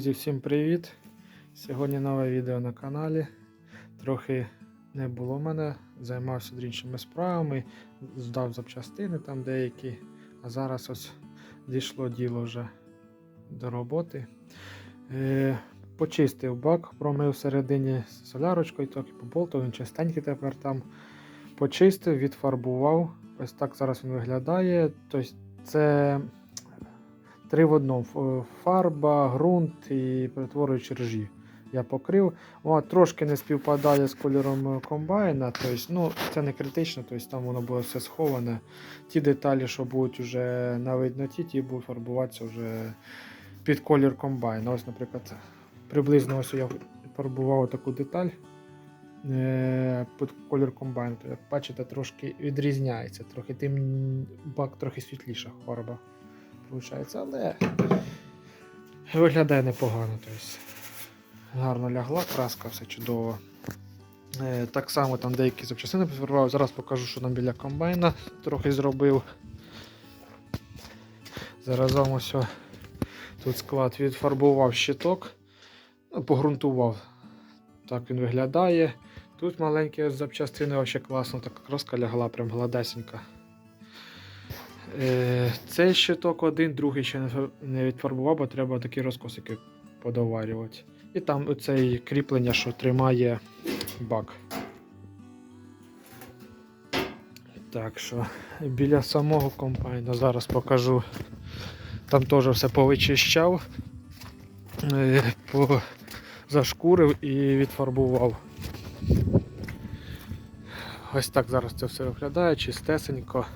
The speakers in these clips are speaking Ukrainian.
Друзі, всім привіт! Сьогодні нове відео на каналі. Трохи не було мене, займався іншими справами, здав запчастини там деякі, а зараз ось дійшло діло вже до роботи. Е, почистив бак, промив всередині солярочкою, трохи поболтав, він чистенький тепер там. Почистив, відфарбував. Ось так зараз він виглядає. Тобто це три в одному. Фарба, ґрунт і перетворюючи ржі. Я покрив. Вона трошки не співпадає з кольором комбайна. Тобто, ну, це не критично, тобто, там воно буде все сховане. Ті деталі, що будуть вже на видноті, ті будуть фарбуватися вже під колір комбайна. Ось, наприклад, приблизно ось я фарбував таку деталь е, під колір комбайну. Як бачите, трошки відрізняється. Трохи тим бак трохи світліша фарба. Виходить, але виглядає непогано. Тобто, гарно лягла, краска, все чудово. Е, так само там деякі запчастини пофарбував. Зараз покажу, що там біля комбайна трохи зробив. Заразом ось тут склад відфарбував щиток, ну, погрунтував. Так він виглядає. Тут маленькі запчастини вообще класно, така краска лягла, прям гладесенька. Е, цей щиток один, другий ще не відфарбував, бо треба такі розкосики подоварювати. І там оцей кріплення, що тримає бак. Так що біля самого комбайна зараз покажу. Там теж все повичищав, е, зашкурив і відфарбував. Ось так зараз це все виглядає, чистесенько,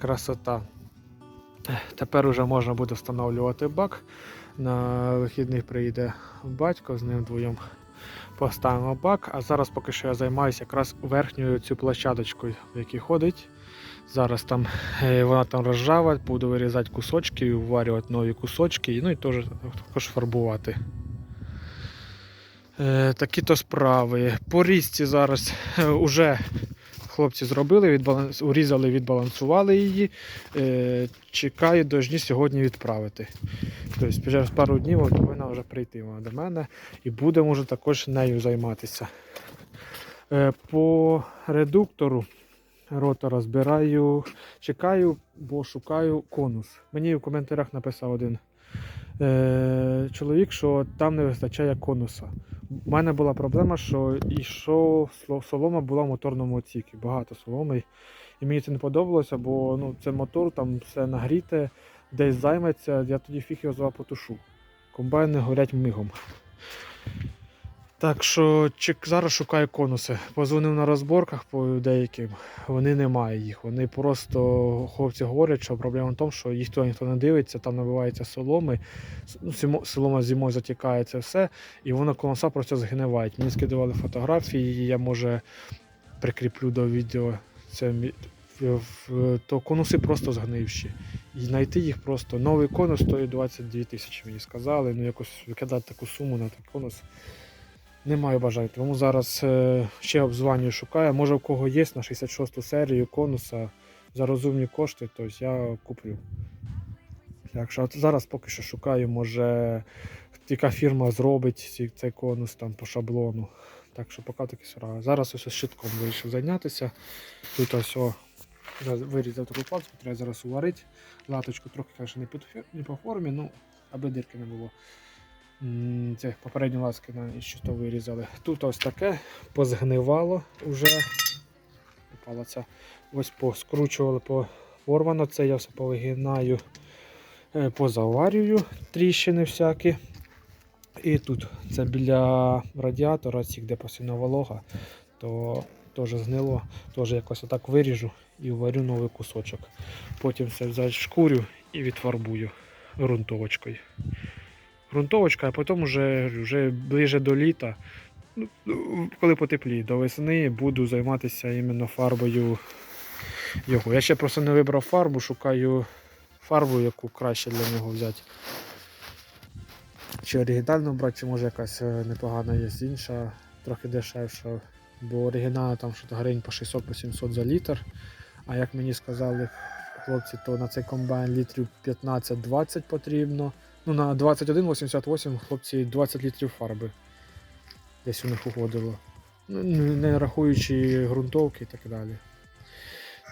красота. Тепер вже можна буде встановлювати бак. На вихідних приїде батько, з ним двоєм поставимо бак. А зараз поки що я займаюся якраз верхньою цю площадочкою, в якій ходить. Зараз там е, вона там розжава, буду вирізати кусочки, вварювати нові кусочки, ну і теж також фарбувати. Е, такі то справи. По різці зараз е, уже хлопці зробили, відбаланс... урізали, відбалансували її. Е, чекаю дожні сьогодні відправити. Тобто через пару днів повинна вже прийти вона до мене і будемо вже також нею займатися. Е, по редуктору ротора збираю, чекаю, бо шукаю конус. Мені в коментарях написав один е, чоловік, що там не вистачає конуса. У мене була проблема, що йшов солома була в моторному отсікі, багато соломи. І мені це не подобалося, бо ну, це мотор, там все нагріте, десь займеться, я тоді фіг його потушу. Комбайни горять мигом. Так що зараз шукаю конуси. Позвонив на розборках по деяким, вони немає їх. Вони просто хлопці говорять, що проблема в тому, що їх туди ніхто не дивиться, там набивається соломи, ну, солома зимою затікає це все, і воно конуса просто згнивають. Мені скидували фотографії, я може прикріплю до відео. Це то конуси просто згнивші. І знайти їх просто. Новий конус стоїть 22 тисячі, мені сказали. Ну якось викидати таку суму на той конус. Не маю бажання. Тому зараз е, ще обзванюю, шукаю. Може в кого є на 66 серію конуса за розумні кошти, то я куплю. Так зараз поки що шукаю, може яка фірма зробить цей конус там по шаблону. Так що поки такі справи. Зараз ось щитком вирішив зайнятися. Тут ось о, вирізав таку паличку, треба зараз уварити. Латочку трохи, звісно, не, по формі, ну, аби дирки не було. Це попередні ласки на що вирізали. Тут ось таке позгнивало вже. Упала ця. Ось поскручували, порвано. Це я все повигинаю, е, позаварюю тріщини всякі. І тут це біля радіатора, ці, де постійно волога, то теж згнило, теж якось отак виріжу і варю новий кусочок. Потім все зашкурю і відфарбую ґрунтовочкою. Грунтовочка, а потім вже, вже ближе до літа, ну, коли потепліє, до весни буду займатися іменно фарбою його. Я ще просто не вибрав фарбу, шукаю фарбу, яку краще для нього взяти. Чи оригінальну брати, чи може якась е, непогана є інша, трохи дешевша. Бо оригінальна там що гривень по 600-700 за літр. А як мені сказали хлопці, то на цей комбайн літрів 15-20 потрібно Ну, на 21,88 хлопці 20 літрів фарби. Десь у них уходило. Ну, не рахуючи ґрунтовки і так далі.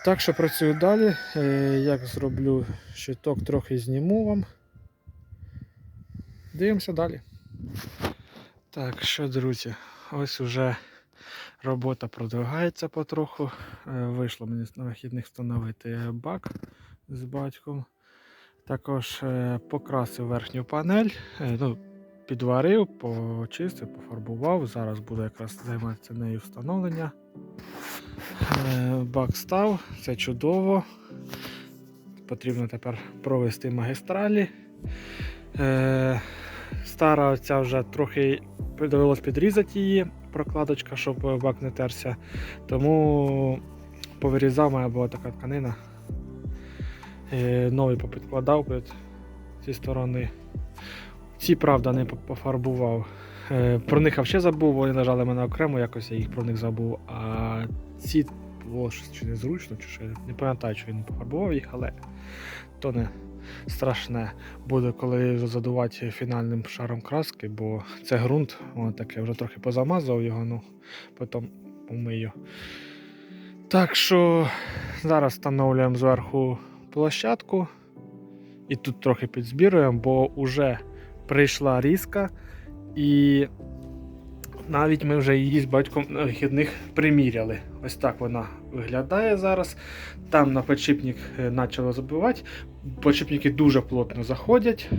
Так що працюю далі. Е, Як зроблю щиток, трохи зніму вам. Дивимося далі. Так, що, друзі, ось уже робота продвигається потроху. Е, Вийшло мені на вихідних встановити бак з батьком. Також е, покрасив верхню панель, е, ну, підварив, почистив, пофарбував. Зараз буду якраз займатися нею встановлення. Е, Бак став, це чудово. Потрібно тепер провести магістралі. Стара ця вже трохи довелось підрізати її, прокладочка, щоб бак не терся. Тому повирізав має була така тканина. Е, Новий попідкладав під ці сторони. Ці, правда, не пофарбував. Е, Про них я взагалі забув, вони лежали мене окремо, якось я їх про них забув. А ці було щось чи незручно, чи що. Не пам'ятаю, що він пофарбував їх, але то не страшне буде, коли задувати фінальним шаром краски, бо це ґрунт, воно таке, вже трохи позамазав його, ну потім помию. Так що зараз встановлюємо зверху площадку і тут трохи підзбіруємо, бо вже прийшла різка, і навіть ми вже її з батьком на вихідних приміряли. Ось так вона виглядає зараз. Там на підшипник е, почало забивати. Підшипники дуже плотно заходять.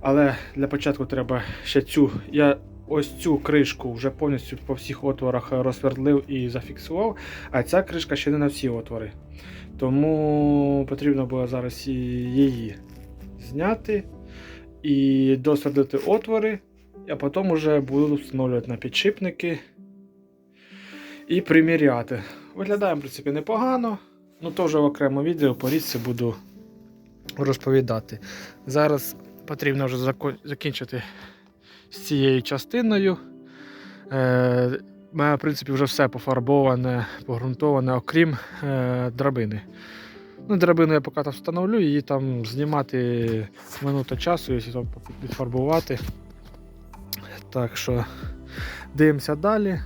Але для початку треба ще цю. Я ось цю кришку вже повністю по всіх отворах розсвердлив і зафіксував, а ця кришка ще не на всі отвори. Тому потрібно було зараз її зняти і досвердлити отвори, а потім вже буду встановлювати на підшипники і приміряти. Виглядає, в принципі, непогано. Ну, вже в окремо відео по різці буду розповідати. Зараз потрібно вже закінчити з цією частиною. Е, у мене, в принципі, вже все пофарбоване, погрунтоване, окрім е, драбини. Ну, драбину я поки там встановлю, її там знімати минута часу, якщо там підфарбувати. Так що дивимося далі.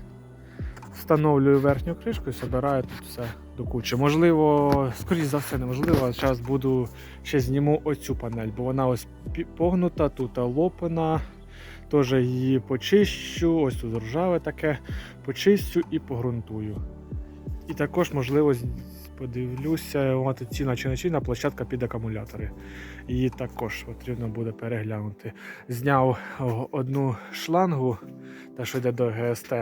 Встановлюю верхню кришку і збираю тут все до кучі. Можливо, скоріш за все, неможливо. Зараз буду ще зніму оцю панель, бо вона ось погнута, тут лопана. Теж її почищу, ось тут ржаве таке, почистю і погрунтую. І також, можливо, подивлюся, от ціна чи не ціна, площадка під акумулятори. Її також потрібно буде переглянути. Зняв одну шлангу, та що йде до ГСТ.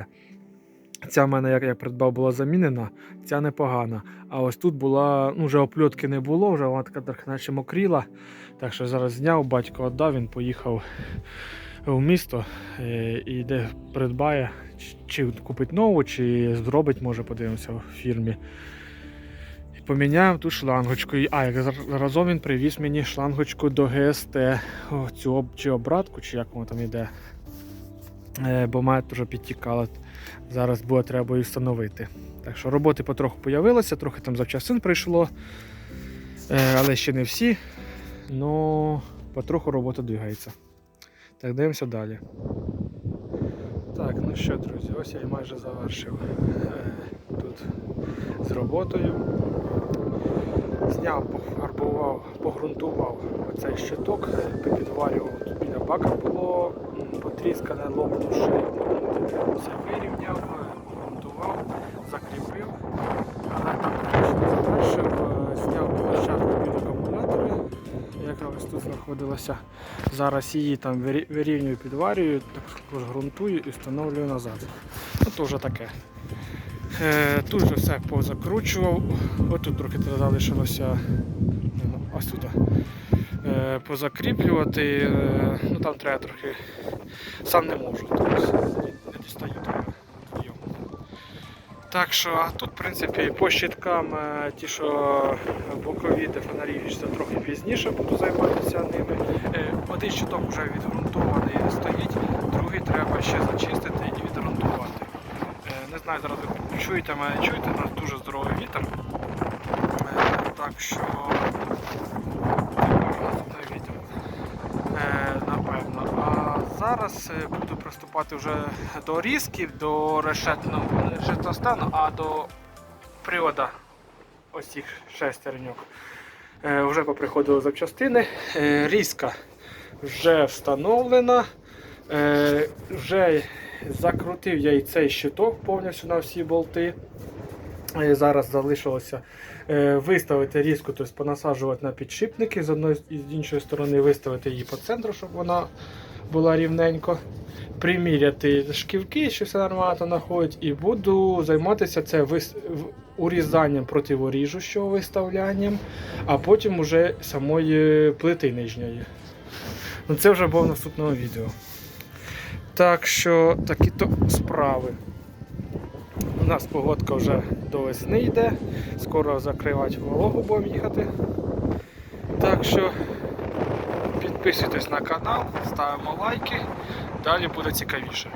Ця в мене, як я придбав, була замінена, ця непогана. А ось тут була, ну вже опльотки не було, вже вона така трохи наче мокріла. Так що зараз зняв, батько віддав, він поїхав в місто е, і де придбає, чи- купить нову, чи зробить, може, подивимося в фірмі. І поміняв ту шлангочку. А, як разом він привіз мені шлангочку до ГСТ, цю чи обратку, чи як воно там йде. Е, Бо має теж підтікала. Зараз буде треба її встановити. Так що роботи потроху появилося, трохи там завчасын прийшло, е, але ще не всі. Ну, потроху робота двигається. Так, дивимося далі. Так, ну що, друзі, ось я і майже завершив е, тут з роботою. Зняв, пофарбував, погрунтував оцей щиток, е, підварював тут біля бака було потріскане, лопнувши. Все вирівняв, е, погрунтував, закріпив. Але там трішки завершив, е, зняв площадку під акумулятори, яка ось тут знаходилася. Зараз її там вирі- вирівнюю, підварюю, також ґрунтую і встановлюю назад. Ну, то вже таке. Е, тут же все позакручував. Отут трохи залишилося ось тут. Позакріплювати. Е, ну там треба трохи. Сам не можу, тобто не дістаю треба вдвоєм. Так що, тут, в принципі, по щиткам, е, ті, що бокові де фонарі, це трохи пізніше буду займатися ними. Е, Один щиток вже відґрунтований стоїть, другий треба ще зачистити і відґрунтувати. Е, Не знаю, зараз ви чуєте мене, чуєте, у нас дуже здоровий вітер. Так що. Який у нас тут вітер? Е, зараз е, буду приступати вже до різків, до решетного решетного стану, а до привода ось цих шестерньок. Е, Вже поприходили запчастини. Е, Різка вже встановлена. Вже закрутив я і цей щиток повністю на всі болти. Зараз залишилося виставити різку, тобто понасаджувати на підшипники з одної з іншої сторони, виставити її по центру, щоб вона була рівненько. Приміряти шківки, що все нормально знаходить, і буду займатися це вис... урізанням противоріжущого виставлянням, а потім уже самої плити нижньої. Ну це вже було в наступному відео. Так що такі то справи. У нас погодка вже до весни йде, скоро закривати вологу будемо їхати. Так що підписуйтесь на канал, ставимо лайки, далі буде цікавіше.